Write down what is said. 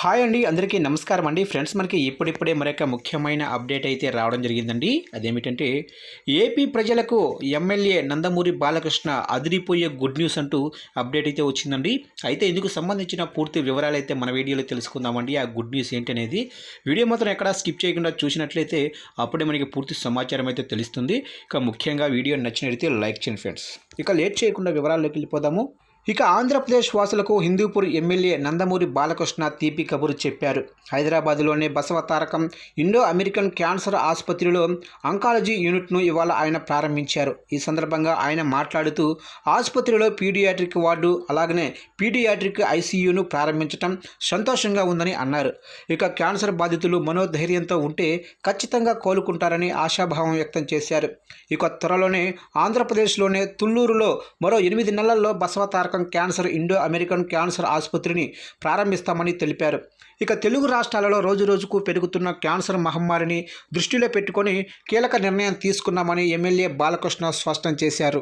Hi అండి అందరికీ నమస్కారం అండి. ఫ్రెండ్స్ మనకి ఇప్పుడిప్పుడే మరొక ముఖ్యమైన అప్డేట్ అయితే రావడం జరిగిందండి. అదేమిటంటే ఏపీ ప్రజలకు ఎమ్మెల్యే నందమూరి బాలకృష్ణ అదిరిపోయే గుడ్ న్యూస్ అంటూ అప్డేట్ అయితే వచ్చిందండి. అయితే ఇందుకు సంబంధించిన పూర్తి వివరాలు అయితే మన వీడియోలో తెలుసుకుందామండి. ఆ గుడ్ న్యూస్ ఏంటనేది వీడియో మాత్రం ఎక్కడా స్కిప్ చేయకుండా చూసినట్లయితే అప్పుడే మనకి పూర్తి సమాచారం అయితే తెలుస్తుంది. ఇక ముఖ్యంగా వీడియో నచ్చినట్లయితే లైక్ చేయండి ఫ్రెండ్స్. ఇక లేట్ చేయకుండా వివరాల్లోకి వెళ్ళిపోదాము. ఇక ఆంధ్రప్రదేశ్ వాసులకు హిందూపూర్ ఎమ్మెల్యే నందమూరి బాలకృష్ణ తీపి కబురు చెప్పారు. హైదరాబాద్లోని Basava Tarakam Indo American cancer ఆసుపత్రిలో అంకాలజీ యూనిట్ను ఇవాళ ఆయన ప్రారంభించారు. ఈ సందర్భంగా ఆయన మాట్లాడుతూ ఆసుపత్రిలో పీడియాట్రిక్ వార్డు అలాగనే పీడియాట్రిక్ ఐసీయూను ప్రారంభించడం సంతోషంగా ఉందని అన్నారు. ఇక క్యాన్సర్ బాధితులు మనోధైర్యంతో ఉంటే ఖచ్చితంగా కోలుకుంటారని ఆశాభావం వ్యక్తం చేశారు. ఇక త్వరలోనే ఆంధ్రప్రదేశ్లోనే తుళ్ళూరులో మరో ఎనిమిది నెలల్లో Basava Tarakam cancer Indo American cancer ఆసుపత్రిని ప్రారంభిస్తామని తెలిపారు. ఇక తెలుగు రాష్ట్రాలలో రోజురోజుకు పెరుగుతున్న క్యాన్సర్ మహమ్మారిని దృష్టిలో పెట్టుకొని కీలక నిర్ణయం తీసుకున్నామని ఎమ్మెల్యే బాలకృష్ణ స్పష్టం చేశారు.